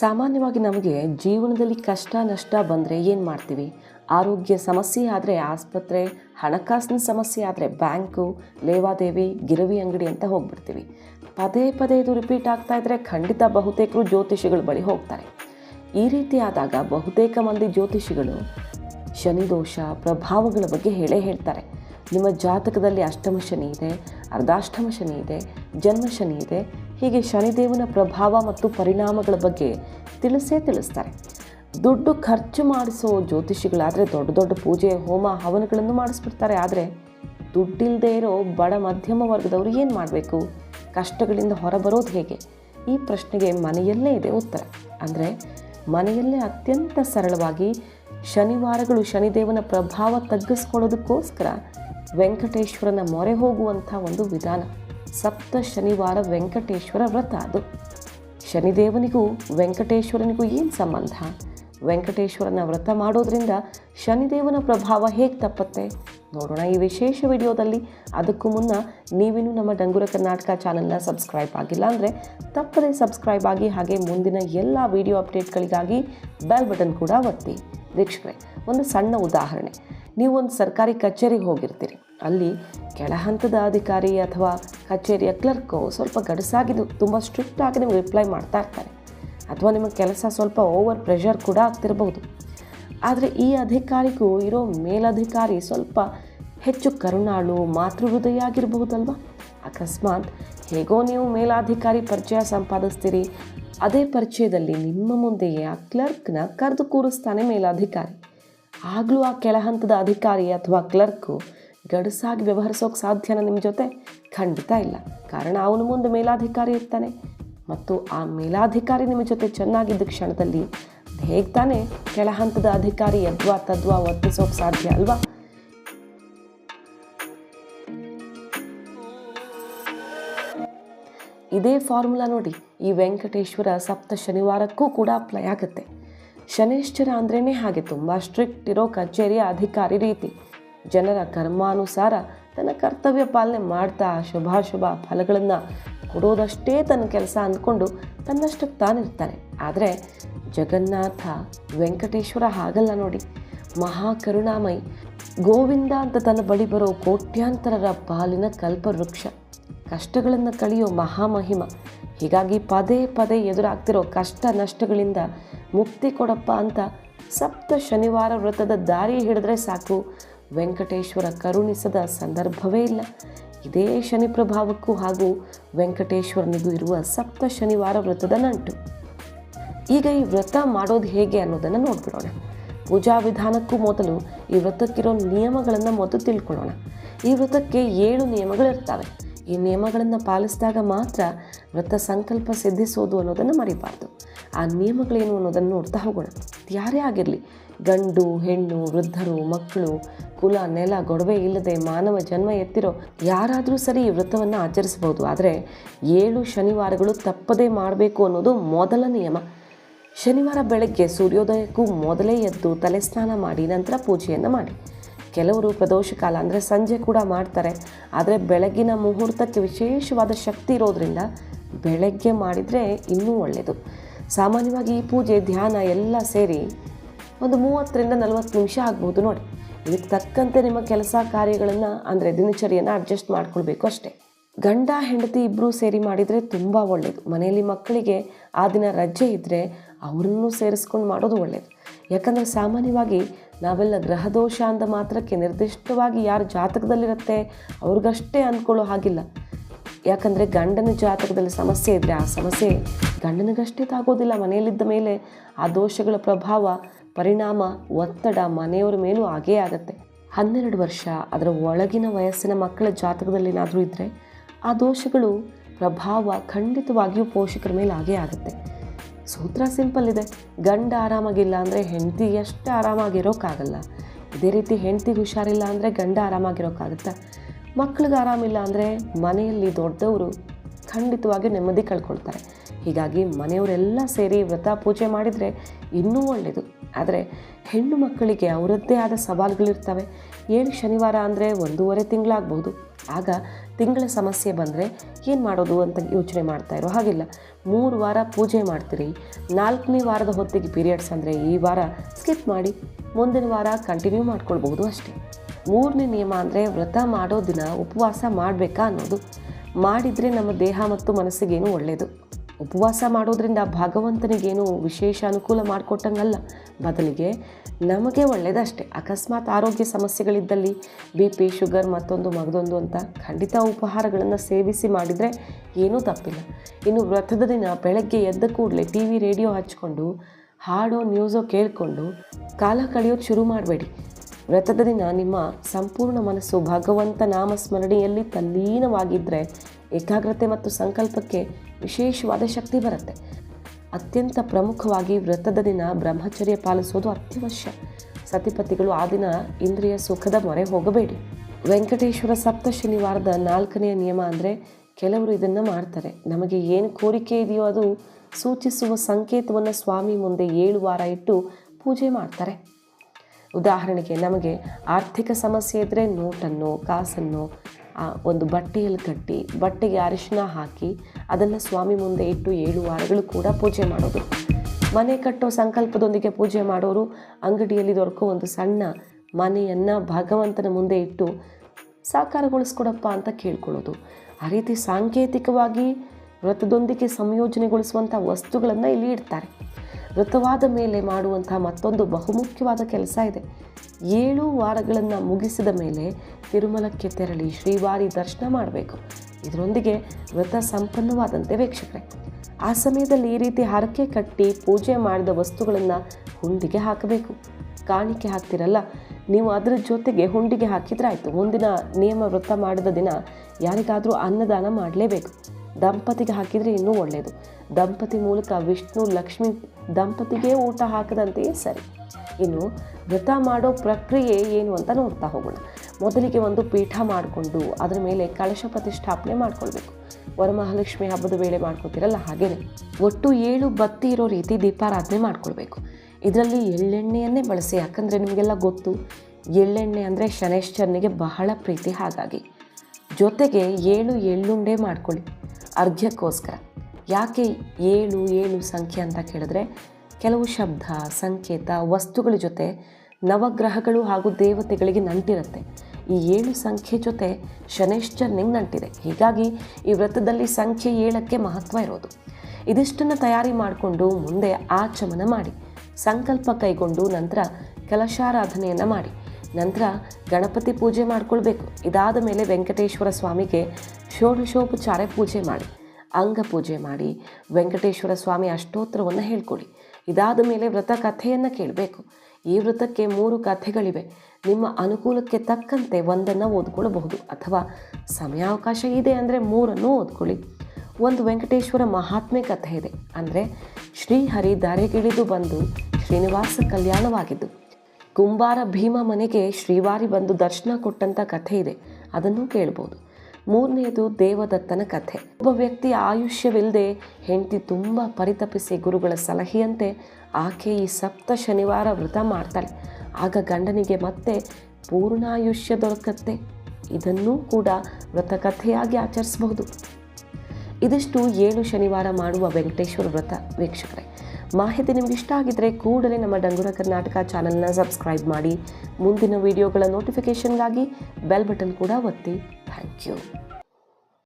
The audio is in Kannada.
ಸಾಮಾನ್ಯವಾಗಿ ನಮಗೆ ಜೀವನದಲ್ಲಿ ಕಷ್ಟ ನಷ್ಟ ಬಂದರೆ ಏನು ಮಾಡ್ತೀವಿ? ಆರೋಗ್ಯ ಸಮಸ್ಯೆ ಆದರೆ ಆಸ್ಪತ್ರೆ, ಹಣಕಾಸಿನ ಸಮಸ್ಯೆ ಆದರೆ ಬ್ಯಾಂಕು, ಲೇವಾದೇವಿ, ಗಿರವಿ ಅಂಗಡಿ ಅಂತ ಹೋಗ್ಬಿಡ್ತೀವಿ. ಪದೇ ಪದೇ ಇದು ರಿಪೀಟ್ ಆಗ್ತಾ ಇದ್ದರೆ ಖಂಡಿತ ಬಹುತೇಕರು ಜ್ಯೋತಿಷಿಗಳ ಬಳಿ ಹೋಗ್ತಾರೆ. ಈ ರೀತಿ ಆದಾಗ ಬಹುತೇಕ ಮಂದಿ ಜ್ಯೋತಿಷಿಗಳು ಶನಿದೋಷ ಪ್ರಭಾವಗಳ ಬಗ್ಗೆ ಹೇಳೇ ಹೇಳ್ತಾರೆ. ನಿಮ್ಮ ಜಾತಕದಲ್ಲಿ ಅಷ್ಟಮ ಶನಿ ಇದೆ, ಅರ್ಧಾಷ್ಟಮ ಶನಿ ಇದೆ, ಜನ್ಮ ಶನಿ ಇದೆ ಹೀಗೆ ಶನಿದೇವನ ಪ್ರಭಾವ ಮತ್ತು ಪರಿಣಾಮಗಳ ಬಗ್ಗೆ ತಿಳಿಸೇ ತಿಳಿಸ್ತಾರೆ. ದುಡ್ಡು ಖರ್ಚು ಮಾಡಿಸೋ ಜ್ಯೋತಿಷಿಗಳಾದರೆ ದೊಡ್ಡ ದೊಡ್ಡ ಪೂಜೆ, ಹೋಮ, ಹವನಗಳನ್ನು ಮಾಡಿಸ್ಬಿಡ್ತಾರೆ. ಆದರೆ ದುಡ್ಡಿಲ್ಲದೆ ಇರೋ ಬಡ ಮಧ್ಯಮ ವರ್ಗದವರು ಏನು ಮಾಡಬೇಕು? ಕಷ್ಟಗಳಿಂದ ಹೊರಬರೋದು ಹೇಗೆ? ಈ ಪ್ರಶ್ನೆಗೆ ಮನೆಯಲ್ಲೇ ಇದೆ ಉತ್ತರ. ಅಂದರೆ ಮನೆಯಲ್ಲೇ ಅತ್ಯಂತ ಸರಳವಾಗಿ ಶನಿವಾರಗಳು ಶನಿದೇವನ ಪ್ರಭಾವ ತಗ್ಗಿಸ್ಕೊಳ್ಳೋದಕ್ಕೋಸ್ಕರ ವೆಂಕಟೇಶ್ವರನ ಮೊರೆ ಹೋಗುವಂಥ ಒಂದು ವಿಧಾನ. ಸಪ್ತ ಶನಿವಾರ ವೆಂಕಟೇಶ್ವರ ವ್ರತ ಅದು. ಶನಿದೇವನಿಗೂ ವೆಂಕಟೇಶ್ವರನಿಗೂ ಏನು ಸಂಬಂಧ? ವೆಂಕಟೇಶ್ವರನ ವ್ರತ ಮಾಡೋದ್ರಿಂದ ಶನಿದೇವನ ಪ್ರಭಾವ ಹೇಗೆ ತಪ್ಪತ್ತೆ? ನೋಡೋಣ ಈ ವಿಶೇಷ ವಿಡಿಯೋದಲ್ಲಿ. ಅದಕ್ಕೂ ಮುನ್ನ ನೀವಿನ್ನೂ ನಮ್ಮ ಡಂಗುರ ಕರ್ನಾಟಕ ಚಾನಲ್ನ ಸಬ್ಸ್ಕ್ರೈಬ್ ಆಗಿಲ್ಲ ಅಂದರೆ ತಪ್ಪದೇ ಸಬ್ಸ್ಕ್ರೈಬ್ ಆಗಿ ಹಾಗೆ ಮುಂದಿನ ಎಲ್ಲ ವಿಡಿಯೋ ಅಪ್ಡೇಟ್ಗಳಿಗಾಗಿ ಬೆಲ್ ಬಟನ್ ಕೂಡ ಒತ್ತಿ. ವೀಕ್ಷಕರೇ, ಒಂದು ಸಣ್ಣ ಉದಾಹರಣೆ. ನೀವು ಒಂದು ಸರ್ಕಾರಿ ಕಚೇರಿಗೆ ಹೋಗಿರ್ತೀರಿ. ಅಲ್ಲಿ ಕೆಳಹಂತದ ಅಧಿಕಾರಿ ಅಥವಾ ಕಚೇರಿಯ ಕ್ಲರ್ಕು ಸ್ವಲ್ಪ ಗಡಸಾಗಿದ್ದು ತುಂಬ ಸ್ಟ್ರಿಕ್ಟ್ ಆಗಿ ನಿಮ್ಗೆ ರಿಪ್ಲೈ ಮಾಡ್ತಾ ಇರ್ತಾರೆ. ಅಥವಾ ನಿಮ್ಮ ಕೆಲಸ ಸ್ವಲ್ಪ ಓವರ್ ಪ್ರೆಷರ್ ಕೂಡ ಆಗ್ತಿರಬಹುದು ಆದರೆ ಈ ಅಧಿಕಾರಿಗೂ ಇರೋ ಮೇಲಧಿಕಾರಿ ಸ್ವಲ್ಪ ಹೆಚ್ಚು ಕರುಣಾಳು ಮಾತೃ ಹೃದಯ ಆಗಿರಬಹುದಲ್ವ ಅಕಸ್ಮಾತ್ ಹೇಗೋ ನೀವು ಮೇಲಾಧಿಕಾರಿ ಪರಿಚಯ ಸಂಪಾದಿಸ್ತೀರಿ, ಅದೇ ಪರಿಚಯದಲ್ಲಿ ನಿಮ್ಮ ಮುಂದೆಯೇ ಆ ಕ್ಲರ್ಕ್ನ ಕರೆದು ಕೂರಿಸ್ತಾನೆ ಮೇಲಾಧಿಕಾರಿ. ಆಗಲೂ ಆ ಕೆಳಹಂತದ ಅಧಿಕಾರಿ ಅಥವಾ ಕ್ಲರ್ಕು ಗಡಸಾಗಿ ವ್ಯವಹರಿಸೋಕೆ ಸಾಧ್ಯನ ನಿಮ್ಮ ಜೊತೆ? ಖಂಡಿತ ಇಲ್ಲ. ಕಾರಣ ಅವನು ಮುಂದೆ ಮೇಲಾಧಿಕಾರಿ ಇರ್ತಾನೆ. ಮತ್ತು ಆ ಮೇಲಾಧಿಕಾರಿ ನಿಮ್ಮ ಜೊತೆ ಚೆನ್ನಾಗಿದ್ದ ಕ್ಷಣದಲ್ಲಿ ಹೇಗೆ ತಾನೇ ಕೆಳ ಹಂತದ ಅಧಿಕಾರಿ ಯದ್ವಾ ತದ್ವಾ ವರ್ತಿಸೋಕೆ ಸಾಧ್ಯ ಅಲ್ವಾ? ಇದೇ ಫಾರ್ಮುಲಾ ನೋಡಿ, ಈ ವೆಂಕಟೇಶ್ವರ ಸಪ್ತ ಶನಿವಾರಕ್ಕೂ ಕೂಡ ಅಪ್ಲೈ ಆಗುತ್ತೆ. ಶನೇಶ್ವರ ಅಂದ್ರೇ ಹಾಗೆ ತುಂಬ ಸ್ಟ್ರಿಕ್ಟ್ ಇರೋ ಕಚೇರಿಯ ಅಧಿಕಾರಿ ರೀತಿ. ಜನರ ಕರ್ಮಾನುಸಾರ ತನ್ನ ಕರ್ತವ್ಯ ಪಾಲನೆ ಮಾಡ್ತಾ ಶುಭಾಶುಭ ಫಲಗಳನ್ನು ಕೊಡೋದಷ್ಟೇ ತನ್ನ ಕೆಲಸ ಅಂದ್ಕೊಂಡು ತನ್ನಷ್ಟಕ್ಕೆ ತಾನಿರ್ತಾನೆ ಆದರೆ ಜಗನ್ನಾಥ, ವೆಂಕಟೇಶ್ವರ ಹಾಗಲ್ಲ ನೋಡಿ. ಮಹಾಕರುಣಾಮಯಿ, ಗೋವಿಂದ ಅಂತ ತನ್ನ ಬಳಿ ಬರೋ ಕೋಟ್ಯಾಂತರರ ಪಾಲಿನ ಕಲ್ಪವೃಕ್ಷ. ಕಷ್ಟಗಳನ್ನು ಕಳೆಯೋ ಮಹಾಮಹಿಮ. ಹೀಗಾಗಿ ಪದೇ ಪದೇ ಎದುರಾಗ್ತಿರೋ ಕಷ್ಟ ನಷ್ಟಗಳಿಂದ ಮುಕ್ತಿ ಕೊಡಪ್ಪ ಅಂತ ಸಪ್ತ ಶನಿವಾರ ವ್ರತದ ದಾರಿ ಹಿಡಿದ್ರೆ ಸಾಕು. ವೆಂಕಟೇಶ್ವರ ಕರುಣಿಸದ ಸಂದರ್ಭವೇ ಇಲ್ಲ. ಇದೇ ಶನಿ ಪ್ರಭಾವಕ್ಕೂ ಹಾಗೂ ವೆಂಕಟೇಶ್ವರನಿಗೂ ಇರುವ ಸಪ್ತ ಶನಿವಾರ ವ್ರತದ ನಂಟು. ಈಗ ಈ ವ್ರತ ಮಾಡೋದು ಹೇಗೆ ಅನ್ನೋದನ್ನು ನೋಡ್ಬಿಡೋಣ. ಪೂಜಾ ವಿಧಾನಕ್ಕೂ ಮೊದಲು ಈ ವ್ರತಕ್ಕಿರೋ ನಿಯಮಗಳನ್ನು ಮೊದಲು ತಿಳ್ಕೊಳ್ಳೋಣ. ಈ ವ್ರತಕ್ಕೆ ಏಳು ನಿಯಮಗಳಿರ್ತವೆ. ಈ ನಿಯಮಗಳನ್ನು ಪಾಲಿಸಿದಾಗ ಮಾತ್ರ ವ್ರತ ಸಂಕಲ್ಪ ಸಿದ್ಧಿಸೋದು ಅನ್ನೋದನ್ನು ಮರಿಬಾರ್ದು. ಆ ನಿಯಮಗಳೇನು ಅನ್ನೋದನ್ನು ನೋಡ್ತಾ ಹೋಗೋಣ. ಯಾರೇ ಆಗಿರಲಿ, ಗಂಡು, ಹೆಣ್ಣು, ವೃದ್ಧರು, ಮಕ್ಕಳು ಕುಲ, ನೆಲ ಗೊಡವೆ ಇಲ್ಲದೆ ಮಾನವ ಜನ್ಮ ಎತ್ತಿರೋ ಯಾರಾದರೂ ಸರಿ ಈ ವ್ರತವನ್ನು ಆಚರಿಸಬಹುದು. ಆದರೆ ಏಳು ಶನಿವಾರಗಳು ತಪ್ಪದೇ ಮಾಡಬೇಕು ಅನ್ನೋದು ಮೊದಲ ನಿಯಮ. ಶನಿವಾರ ಬೆಳಗ್ಗೆ ಸೂರ್ಯೋದಯಕ್ಕೂ ಮೊದಲೇ ಎದ್ದು ತಲೆ ಸ್ನಾನ ಮಾಡಿ, ನಂತರ ಪೂಜೆಯನ್ನು ಮಾಡಿ. ಕೆಲವರು ಪ್ರದೋಷ ಕಾಲ ಅಂದರೆ ಸಂಜೆ ಕೂಡ ಮಾಡ್ತಾರೆ. ಆದರೆ ಬೆಳಗಿನ ಮುಹೂರ್ತಕ್ಕೆ ವಿಶೇಷವಾದ ಶಕ್ತಿ ಇರೋದರಿಂದ ಬೆಳಗ್ಗೆ ಮಾಡಿದರೆ ಇನ್ನೂ ಒಳ್ಳೆಯದು ಸಾಮಾನ್ಯವಾಗಿ ಈ ಪೂಜೆ, ಧ್ಯಾನ ಎಲ್ಲ ಸೇರಿ ಒಂದು ಮೂವತ್ತರಿಂದ ನಲವತ್ತು ನಿಮಿಷ ಆಗ್ಬೋದು ನೋಡಿ. ಇದಕ್ಕೆ ತಕ್ಕಂತೆ ನಿಮ್ಮ ಕೆಲಸ ಕಾರ್ಯಗಳನ್ನು, ಅಂದರೆ ದಿನಚರಿಯನ್ನು ಅಡ್ಜಸ್ಟ್ ಮಾಡ್ಕೊಳ್ಬೇಕು ಅಷ್ಟೇ. ಗಂಡ, ಹೆಂಡತಿ ಇಬ್ಬರೂ ಸೇರಿ ಮಾಡಿದರೆ ತುಂಬ ಒಳ್ಳೆಯದು ಮನೆಯಲ್ಲಿ ಮಕ್ಕಳಿಗೆ ಆ ದಿನ ರಜೆ ಇದ್ದರೆ ಅವರನ್ನು ಸೇರಿಸ್ಕೊಂಡು ಮಾಡೋದು ಒಳ್ಳೆಯದು ಯಾಕಂದರೆ ಸಾಮಾನ್ಯವಾಗಿ ನಾವೆಲ್ಲ ಗ್ರಹದೋಷ ಅಂದ ಮಾತ್ರಕ್ಕೆ ನಿರ್ದಿಷ್ಟವಾಗಿ ಯಾರು ಜಾತಕದಲ್ಲಿರುತ್ತೆ ಅವ್ರಿಗಷ್ಟೇ ಅಂದ್ಕೊಳ್ಳೋ ಹಾಗಿಲ್ಲ. ಯಾಕಂದರೆ ಗಂಡನ ಜಾತಕದಲ್ಲಿ ಸಮಸ್ಯೆ ಇದ್ದರೆ ಆ ಸಮಸ್ಯೆ ಗಂಡನಿಗಷ್ಟೇ ತಾಗೋದಿಲ್ಲ. ಮನೆಯಲ್ಲಿದ್ದ ಮೇಲೆ ಆ ದೋಷಗಳ ಪ್ರಭಾವ ಪರಿಣಾಮ ಒತ್ತಡ ಮನೆಯವರ ಮೇಲೂ ಆಗೇ ಆಗುತ್ತೆ. ಹನ್ನೆರಡು ವರ್ಷ ಅದರ ಒಳಗಿನ ವಯಸ್ಸಿನ ಮಕ್ಕಳ ಜಾತಕದಲ್ಲಿ ಏನಾದರೂ ಇದ್ದರೆ ಆ ದೋಷಗಳು ಪ್ರಭಾವ ಖಂಡಿತವಾಗಿಯೂ ಪೋಷಕರ ಮೇಲೆ ಆಗೇ ಆಗುತ್ತೆ. ಸೂತ್ರ ಸಿಂಪಲ್ ಇದೆ. ಗಂಡ ಆರಾಮಾಗಿಲ್ಲ ಅಂದರೆ ಹೆಂಡತಿ ಎಷ್ಟು ಆರಾಮಾಗಿರೋಕ್ಕಾಗಲ್ಲ ಇದೇ ರೀತಿ ಹೆಂಡತಿಗೆ ಹುಷಾರಿಲ್ಲ ಅಂದರೆ ಗಂಡ ಆರಾಮಾಗಿರೋಕ್ಕಾಗುತ್ತಾ ಮಕ್ಳಿಗೆ ಆರಾಮಿಲ್ಲ ಅಂದರೆ ಮನೆಯಲ್ಲಿ ದೊಡ್ಡವರು ಖಂಡಿತವಾಗಿಯೂ ನೆಮ್ಮದಿ ಕಳ್ಕೊಳ್ತಾರೆ. ಹೀಗಾಗಿ ಮನೆಯವರೆಲ್ಲ ಸೇರಿ ವ್ರತ ಪೂಜೆ ಮಾಡಿದರೆ ಇನ್ನೂ ಒಳ್ಳೆಯದು. ಆದರೆ ಹೆಣ್ಣು ಮಕ್ಕಳಿಗೆ ಅವರದ್ದೇ ಆದ ಸವಾಲುಗಳಿರ್ತವೆ. ಏಳು ಶನಿವಾರ ಅಂದರೆ ಒಂದೂವರೆ ತಿಂಗಳಾಗ್ಬೋದು. ಆಗ ತಿಂಗಳ ಸಮಸ್ಯೆ ಬಂದರೆ ಏನು ಮಾಡೋದು ಅಂತ ಯೋಚನೆ ಮಾಡ್ತಾ ಇರೋ ಹಾಗಿಲ್ಲ. ಮೂರು ವಾರ ಪೂಜೆ ಮಾಡ್ತೀರಿ. ನಾಲ್ಕನೇ ವಾರದ ಹೊತ್ತಿಗೆ ಪೀರಿಯಡ್ಸ್ ಅಂದರೆ ಈ ವಾರ ಸ್ಕಿಪ್ ಮಾಡಿ. ಮುಂದಿನ ವಾರ ಕಂಟಿನ್ಯೂ ಮಾಡ್ಕೊಳ್ಬಹುದು ಅಷ್ಟೇ. ಮೂರನೇ ನಿಯಮ ಅಂದರೆ ವ್ರತ ಮಾಡೋ ದಿನ ಉಪವಾಸ ಮಾಡಬೇಕಾ ಅನ್ನೋದು. ಮಾಡಿದರೆ ನಮ್ಮ ದೇಹ ಮತ್ತು ಮನಸ್ಸಿಗೇನು ಒಳ್ಳೆಯದು ಉಪವಾಸ ಮಾಡೋದ್ರಿಂದ ಭಗವಂತನಿಗೇನು ವಿಶೇಷ ಅನುಕೂಲ ಮಾಡಿಕೊಟ್ಟಂಗಲ್ಲ. ಬದಲಿಗೆ ನಮಗೆ ಒಳ್ಳೆಯದಷ್ಟೇ ಅಕಸ್ಮಾತ್ ಆರೋಗ್ಯ ಸಮಸ್ಯೆಗಳಿದ್ದಲ್ಲಿ ಬಿ ಪಿ, ಶುಗರ್ ಮತ್ತೊಂದು ಮಗದೊಂದು ಅಂತ ಖಂಡಿತ ಉಪಹಾರಗಳನ್ನು ಸೇವಿಸಿ ಮಾಡಿದರೆ ಏನೂ ತಪ್ಪಿಲ್ಲ. ಇನ್ನು ವ್ರತದ ದಿನ ಬೆಳಗ್ಗೆ ಎದ್ದ ಕೂಡಲೇ ಟಿ ವಿ, ರೇಡಿಯೋ ಹಚ್ಕೊಂಡು, ಹಾಡೋ, ನ್ಯೂಸೋ ಕೇಳಿಕೊಂಡು ಕಾಲ ಕಳೆಯೋದು ಶುರು ಮಾಡಬೇಡಿ. ವ್ರತದ ದಿನ ನಿಮ್ಮ ಸಂಪೂರ್ಣ ಮನಸ್ಸು ಭಗವಂತ ನಾಮಸ್ಮರಣೆಯಲ್ಲಿ ತಲ್ಲೀನವಾಗಿದ್ದರೆ ಏಕಾಗ್ರತೆ ಮತ್ತು ಸಂಕಲ್ಪಕ್ಕೆ ವಿಶೇಷವಾದ ಶಕ್ತಿ ಬರುತ್ತೆ. ಅತ್ಯಂತ ಪ್ರಮುಖವಾಗಿ ವ್ರತದ ದಿನ ಬ್ರಹ್ಮಚರ್ಯ ಪಾಲಿಸೋದು ಅತ್ಯವಶ್ಯ. ಸತಿಪತಿಗಳು ಆ ದಿನ ಇಂದ್ರಿಯ ಸುಖದ ಮೊರೆ ಹೋಗಬೇಡಿ. ವೆಂಕಟೇಶ್ವರ ಸಪ್ತ ಶನಿವಾರದ ನಾಲ್ಕನೆಯ ನಿಯಮ ಅಂದರೆ ಕೆಲವರು ಇದನ್ನು ಮಾಡ್ತಾರೆ. ನಮಗೆ ಏನು ಕೋರಿಕೆ ಇದೆಯೋ ಅದು ಸೂಚಿಸುವ ಸಂಕೇತವನ್ನು ಸ್ವಾಮಿ ಮುಂದೆ ಏಳು ವಾರ ಇಟ್ಟು ಪೂಜೆ ಮಾಡ್ತಾರೆ. ಉದಾಹರಣೆಗೆ ನಮಗೆ ಆರ್ಥಿಕ ಸಮಸ್ಯೆ ಇದ್ದರೆ ನೋಟನ್ನು, ಕಾಸನ್ನು ಒಂದು ಬಟ್ಟೆಯಲ್ಲಿ ಕಟ್ಟಿ, ಬಟ್ಟೆಗೆ ಅರಿಶಿನ ಹಾಕಿ, ಅದನ್ನು ಸ್ವಾಮಿ ಮುಂದೆ ಇಟ್ಟು ಏಳು ವಾರಗಳು ಕೂಡ ಪೂಜೆ ಮಾಡೋದು. ಮನೆ ಕಟ್ಟೋ ಸಂಕಲ್ಪದೊಂದಿಗೆ ಪೂಜೆ ಮಾಡೋರು ಅಂಗಡಿಯಲ್ಲಿ ದೊರಕೋ ಒಂದು ಸಣ್ಣ ಮನೆಯನ್ನು ಭಗವಂತನ ಮುಂದೆ ಇಟ್ಟು ಸಾಕಾರಗೊಳಿಸ್ಕೊಡಪ್ಪ ಅಂತ ಕೇಳ್ಕೊಳ್ಳೋದು. ಆ ರೀತಿ ಸಾಂಕೇತಿಕವಾಗಿ ವ್ರತದೊಂದಿಗೆ ಸಂಯೋಜನೆಗೊಳಿಸುವಂಥ ವಸ್ತುಗಳನ್ನು ಇಲ್ಲಿ ಇಡ್ತಾರೆ. ವ್ರತವಾದ ಮೇಲೆ ಮಾಡುವಂಥ ಮತ್ತೊಂದು ಬಹುಮುಖ್ಯವಾದ ಕೆಲಸ ಇದೆ. ಏಳು ವಾರಗಳನ್ನು ಮುಗಿಸಿದ ಮೇಲೆ ತಿರುಮಲಕ್ಕೆ ತೆರಳಿ ಶ್ರೀವಾರಿ ದರ್ಶನ ಮಾಡಬೇಕು. ಇದರೊಂದಿಗೆ ವ್ರತ ಸಂಪನ್ನವಾದಂತೆ ವೀಕ್ಷಕರೇ. ಆ ಸಮಯದಲ್ಲಿ ಈ ರೀತಿ ಹರಕೆ ಕಟ್ಟಿ ಪೂಜೆ ಮಾಡಿದ ವಸ್ತುಗಳನ್ನು ಹುಂಡಿಗೆ ಹಾಕಬೇಕು. ಕಾಣಿಕೆ ಹಾಕ್ತಿರಲ್ಲ, ನೀವು ಅದರ ಜೊತೆಗೆ ಹುಂಡಿಗೆ ಹಾಕಿದ್ರಾಯ್ತು ಮುಂದಿನ ನಿಯಮ ವ್ರತ ಮಾಡಿದ ದಿನ ಯಾರಿಗಾದರೂ ಅನ್ನದಾನ ಮಾಡಲೇಬೇಕು. ದಂಪತಿಗೆ ಹಾಕಿದರೆ ಇನ್ನೂ ಒಳ್ಳೆಯದು ದಂಪತಿ ಮೂಲಕ ವಿಷ್ಣು, ಲಕ್ಷ್ಮಿ ದಂಪತಿಗೆ ಊಟ ಹಾಕದಂತೆಯೇ ಸರಿ. ಇನ್ನು ವ್ರತ ಮಾಡೋ ಪ್ರಕ್ರಿಯೆ ಏನು ಅಂತ ನೋಡ್ತಾ ಹೋಗೋಣ. ಮೊದಲಿಗೆ ಒಂದು ಪೀಠ ಮಾಡಿಕೊಂಡು ಅದರ ಮೇಲೆ ಕಳಶ ಪ್ರತಿಷ್ಠಾಪನೆ ಮಾಡ್ಕೊಳ್ಬೇಕು. ವರಮಹಾಲಕ್ಷ್ಮಿ ಹಬ್ಬದ ವೇಳೆ ಮಾಡ್ಕೊತೀರಲ್ಲ ಹಾಗೇನೆ. ಒಟ್ಟು ಏಳು ಬತ್ತಿ ಇರೋ ರೀತಿ ದೀಪಾರಾಧನೆ ಮಾಡ್ಕೊಳ್ಬೇಕು. ಇದರಲ್ಲಿ ಎಳ್ಳೆಣ್ಣೆಯನ್ನೇ ಬಳಸಿ, ಯಾಕಂದರೆ ನಿಮಗೆಲ್ಲ ಗೊತ್ತು, ಎಳ್ಳೆಣ್ಣೆ ಅಂದರೆ ಶನೇಶ್ವರನಿಗೆ ಬಹಳ ಪ್ರೀತಿ ಹಾಗಾಗಿ. ಜೊತೆಗೆ ಏಳು ಎಳ್ಳುಂಡೆ ಮಾಡ್ಕೊಳ್ಳಿ. ಅರ್ಘ್ಯಕ್ಕೋಸ್ಕರ. ಯಾಕೆ ಏಳು ಏಳು ಸಂಖ್ಯೆ ಅಂತ ಕೇಳಿದ್ರೆ, ಕೆಲವು ಶಬ್ದ, ಸಂಕೇತ, ವಸ್ತುಗಳ ಜೊತೆ ನವಗ್ರಹಗಳು ಹಾಗೂ ದೇವತೆಗಳಿಗೆ ನಂಟಿರುತ್ತೆ. ಈ ಏಳು ಸಂಖ್ಯೆ ಜೊತೆ ಶನೇಶ್ವರನಿಗೆ ನಂಟಿದೆ. ಹೀಗಾಗಿ ಈ ವ್ರತದಲ್ಲಿ ಸಂಖ್ಯೆ ಏಳಕ್ಕೆ ಮಹತ್ವ ಇರೋದು. ಇದಿಷ್ಟನ್ನು ತಯಾರಿ ಮಾಡಿಕೊಂಡು ಮುಂದೆ ಆಚಮನ ಮಾಡಿ. ಸಂಕಲ್ಪ ಕೈಗೊಂಡು ನಂತರ ಕಲಶಾರಾಧನೆಯನ್ನು ಮಾಡಿ. ನಂತರ ಗಣಪತಿ ಪೂಜೆ ಮಾಡ್ಕೊಳ್ಬೇಕು. ಇದಾದ ಮೇಲೆ ವೆಂಕಟೇಶ್ವರ ಸ್ವಾಮಿಗೆ ಷೋಡಶೋಪಚಾರ ಪೂಜೆ ಮಾಡಿ, ಅಂಗ ಪೂಜೆ ಮಾಡಿ, ವೆಂಕಟೇಶ್ವರ ಸ್ವಾಮಿ ಅಷ್ಟೋತ್ತರವನ್ನು ಹೇಳ್ಕೊಡಿ. ಇದಾದ ಮೇಲೆ ವ್ರತ ಕಥೆಯನ್ನು ಕೇಳಬೇಕು. ಈ ವ್ರತಕ್ಕೆ ಮೂರು ಕಥೆಗಳಿವೆ. ನಿಮ್ಮ ಅನುಕೂಲಕ್ಕೆ ತಕ್ಕಂತೆ ಒಂದನ್ನು ಓದ್ಕೊಳ್ಳಬಹುದು ಅಥವಾ ಸಮಯಾವಕಾಶ ಇದೆ ಅಂದರೆ ಮೂರನ್ನು ಓದ್ಕೊಳ್ಳಿ. ಒಂದು ವೆಂಕಟೇಶ್ವರ ಮಹಾತ್ಮೆ ಕಥೆ ಇದೆ ಅಂದರೆ ಶ್ರೀಹರಿ ದಾರಿಗಿಳಿದು ಬಂದು ಶ್ರೀನಿವಾಸ ಕಲ್ಯಾಣವಾಗಿದ್ದು ಕುಂಬಾರ ಭೀಮ ಮನೆಗೆ ಶ್ರೀವಾರಿ ಬಂದು ದರ್ಶನ ಕೊಟ್ಟಂಥ ಕಥೆ ಇದೆ. ಅದನ್ನು ಕೇಳ್ಬೋದು. ಮೂರನೆಯದು ದೇವದತ್ತನ ಕಥೆ. ಒಬ್ಬ ವ್ಯಕ್ತಿ ಆಯುಷ್ಯವಿಲ್ಲದೆ ಹೆಂಡತಿ ತುಂಬ ಪರಿತಪಿಸಿ ಗುರುಗಳ ಸಲಹೆಯಂತೆ ಆಕೆ ಈ ಸಪ್ತ ಶನಿವಾರ ವ್ರತ ಮಾಡ್ತಾಳೆ. ಆಗ ಗಂಡನಿಗೆ ಮತ್ತೆ ಪೂರ್ಣಾಯುಷ್ಯ ದೊರಕತ್ತೆ. ಇದನ್ನೂ ಕೂಡ ವ್ರತ ಕಥೆಯಾಗಿ ಆಚರಿಸಬಹುದು. ಇದಿಷ್ಟು ಏಳು ಶನಿವಾರ ಮಾಡುವ ವೆಂಕಟೇಶ್ವರ ವ್ರತ ವೀಕ್ಷಕರೇ. ಮಾಹಿತಿ ನಿಮ್ಗೆ ಇಷ್ಟ ಆಗಿದ್ದರೆ ಕೂಡಲೇ ನಮ್ಮ ಡಂಗುರ ಕರ್ನಾಟಕ ಚಾನಲ್ನ ಸಬ್ಸ್ಕ್ರೈಬ್ ಮಾಡಿ. ಮುಂದಿನ ವಿಡಿಯೋಗಳ ನೋಟಿಫಿಕೇಷನ್ಗಾಗಿ ಬೆಲ್ ಬಟನ್ ಕೂಡ ಒತ್ತಿ. Thank you